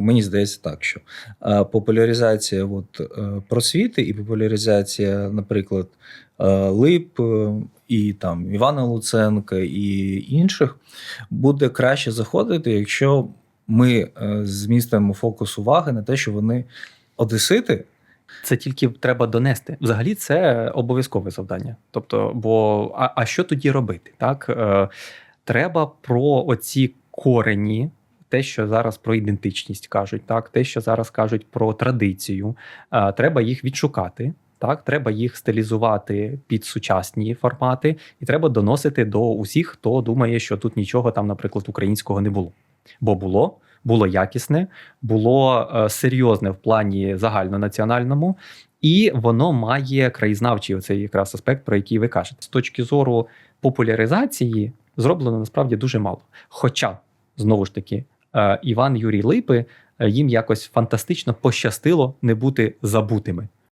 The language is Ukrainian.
Мені здається так, що е, популяризація от, е, просвіти і популяризація, наприклад, е, Лип і там Івана Луценка і інших буде краще заходити, якщо ми змістимо фокус уваги на те, що вони одесити. Це тільки треба донести. Взагалі, це обов'язкове завдання. Тобто, бо а, а що тоді робити? Так треба про оці корені. Те, що зараз про ідентичність кажуть, так, те, що зараз кажуть про традицію, е, треба їх відшукати. Так, треба їх стилізувати під сучасні формати, і треба доносити до усіх, хто думає, що тут нічого там, наприклад, українського не було. Бо було, було якісне, було е, серйозне в плані загальнонаціональному, і воно має краєзнавчий оцей якраз аспект, про який ви кажете. З точки зору популяризації зроблено насправді дуже мало. Хоча, знову ж таки, Іван Юрій Липи е, їм якось фантастично пощастило не бути забутими.